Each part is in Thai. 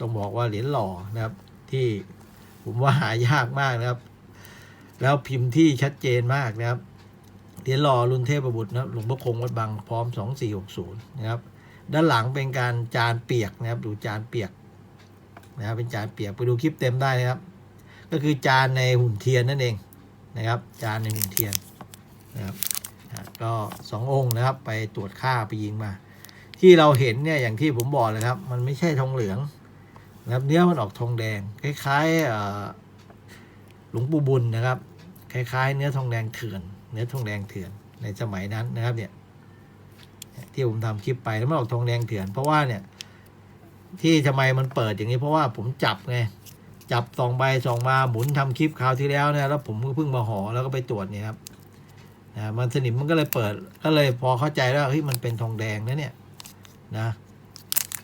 ต้องบอกว่าเหรียญหล่อนะครับ ที่ผมว่าหายากมากนะครับ แล้วพิมพ์ที่ชัดเจนมากนะครับเหรียญหล่อรุ่นเทพบุตรนะหลวงพ่อคงวัดบางพร้อม 2460 นะครับ ด้านหลังเป็นการจานเปียกนะครับ ดูจานเปียกนะครับเป็นจานเปียกไปดูคลิปเต็มได้นะครับ ก็คือจานในหุ่นเทียนนั่นเองนะครับ จานในหุ่นเทียนนะครับก็สององค์นะครับ ไปตรวจค่าไปยิงมา ที่เราเห็นเนี่ยอย่างที่ผมบอกเลยครับ มันไม่ใช่ทองเหลือง นะครับเนื้อมันออกทองแดง คล้ายๆหลวงปู่บุญนะครับ คล้าย ๆ เนื้อทองแดงเถื่อน เนื้อทองแดงเถื่อนในสมัยนั้นนะครับเนี่ยที่ผมทำคลิปไปแล้วมันออกทองแดงเถื่อน เพราะว่าเนี่ย ที่ทำไมมันเปิดอย่างนี้เพราะว่าผมจับไงจับสองใบสองมาหมุนทำคลิปคราวที่แล้วเนี่ยแล้วผมก็เพิ่งมาห่อแล้วก็ไปตรวจเนี่ยครับนะมันสนิมมันก็เลยเปิดก็เลยพอเข้าใจแล้วเฮ้ยมันเป็นทองแดงนะเนี่ยนะ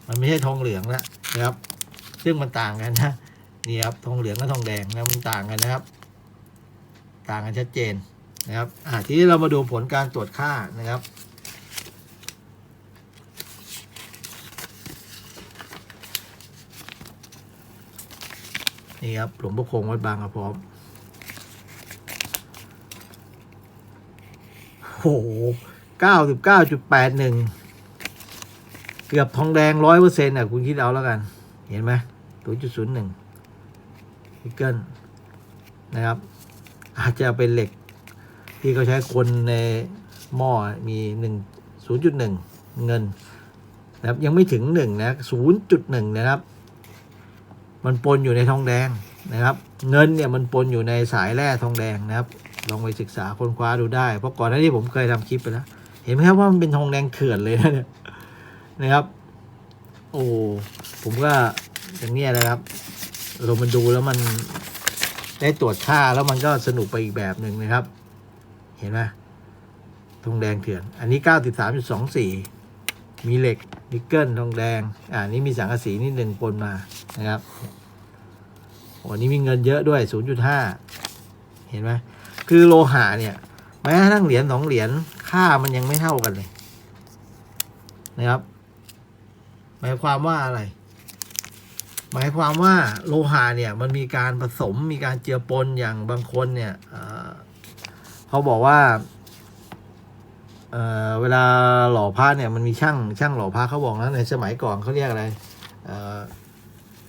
มันไม่ใช่ทองเหลืองแล้วนะครับ ซึ่งมันต่างกันนะนี่ครับทองเหลืองกับทองแดงนะมันต่างกันนะครับ ต่างกันชัดเจนนะครับอ่าทีนี้เรามาดูผลการตรวจค่านะครับนี่ครับหลวงพ่อคงวัดบางกระพร้อมโอ้โหเก้าสิบเก้าจุดแปดหนึ่งเกือบทองแดงร้อยเปอร์เซ็นต์อะคุณคิดเอาแล้วกัน เห็นไหม ศูนย์จุดศูนย์หนึ่งนิกเกิลนะครับ อาจจะเป็นเหล็กที่เขาใช้คนในหม้อมีหนึ่งศูนย์จุดหนึ่งเงินนะครับยังไม่ถึงหนึ่งนะศูนย์จุดหนึ่งนะครับ มันปนอยู่ในทองแดงนะครับ เงินเนี่ยมันปนอยู่ในสายแร่ทองแดงนะครับ ลองไปศึกษาค้นคว้าดูได้ เพราะก่อนหน้านี้ผมเคยทำคลิปไปแล้ว เห็นไหมครับว่ามันเป็นทองแดงเถื่อนเลยนะเนี่ยนะครับ โอ้ผมก็ อย่างเนี้ยนะครับเรามันดูแล้วมันได้ตรวจค่าแล้วมันก็สนุกไปอีกแบบหนึ่งนะครับ เห็นไหมทองแดงเถื่อน อันนี้เก้าสิบสามจุดสองสี่มีเหล็กนิกเกิลทองแดง อ่านี่มีสังกะสีนิดหนึ่งปนมานะครับโอ้นี่มีเงินเยอะด้วย 0.5 เห็นไหมคือโลหะเนี่ยแม้ทั่งเหรียญสองเหรียญค่ามันยังไม่เท่ากันเลยนะครับ หมายความว่าอะไร หมายความว่าโลหะเนี่ยมันมีการผสมมีการเจือปนอย่างบางคนเนี่ยเเขาบอกว่าเเวลาหล่อพระเนี่ยมันมีช่างช่างหล่อพระเขาบอกนะในสมัยก่อนเขาเรียกอะไรออ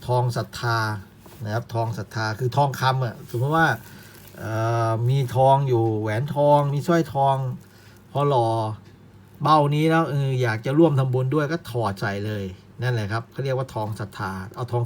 ทองศรัทธานะครับทองศรัทธาคือทองคำอะสมมติว่ามีทองอยู่แหวนทอง มีสร้อยทอง พอหล่อเบ้านี้แล้วเอออยากจะร่วมทำบุญด้วยก็ถอดใส่เลยนั่นแหละครับเขาเรียกว่าทองศรัทธาเอาทอง